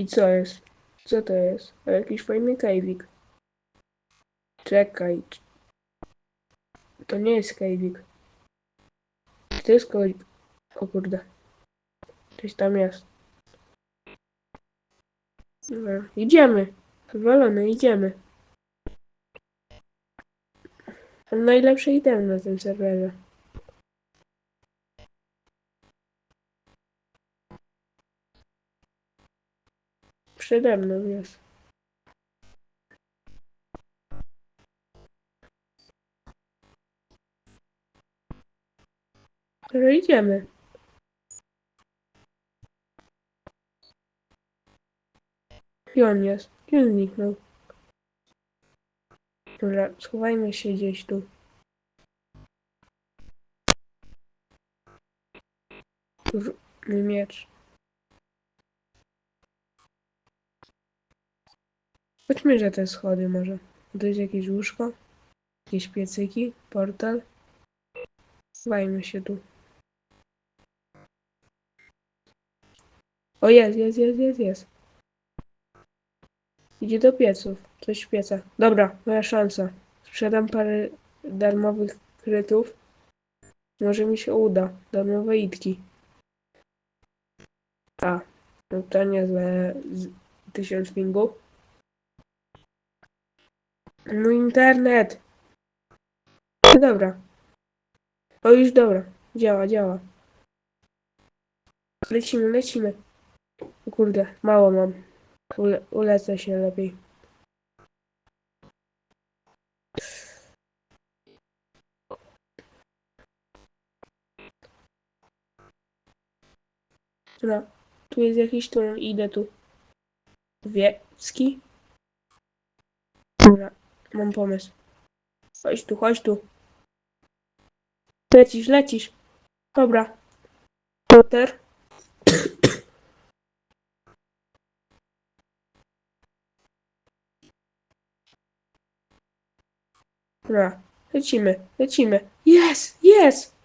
I co jest? Co to jest? O, jakiś fajny kajwik. Czekaj. To nie jest kajwik. To jest kajwik. O kurde. Coś tam jest. Dobra, idziemy. Wywalone, idziemy. Najlepsze itemy na tym serwerze. Przede mną jest. Dobra, idziemy. Gdzie on jest? Gdzie on zniknął? Dobra, schowajmy się gdzieś tu. Miecz. Chodźmy, że te schody może. To jest jakieś łóżko? Jakieś piecyki? Portal? Schowajmy się tu. O jest, jest, jest, jest, jest. Idzie do pieców. Coś w piecach. Dobra, moja szansa. Sprzedam parę darmowych krytów. Może mi się uda. Darmowe itki. A, no to niezłe z tysiąc pingów. No internet. No dobra. O już dobra. Działa, działa. Lecimy, lecimy. Kurde, mało mam. Ule ulecę się lepiej. Dobra, tu jest jakiś tunel, idę tu. Wiecki? Dobra, mam pomysł. Chodź tu, chodź tu. Lecisz, lecisz. Dobra. Potter. Dobra, lecimy, lecimy. Jest, jest!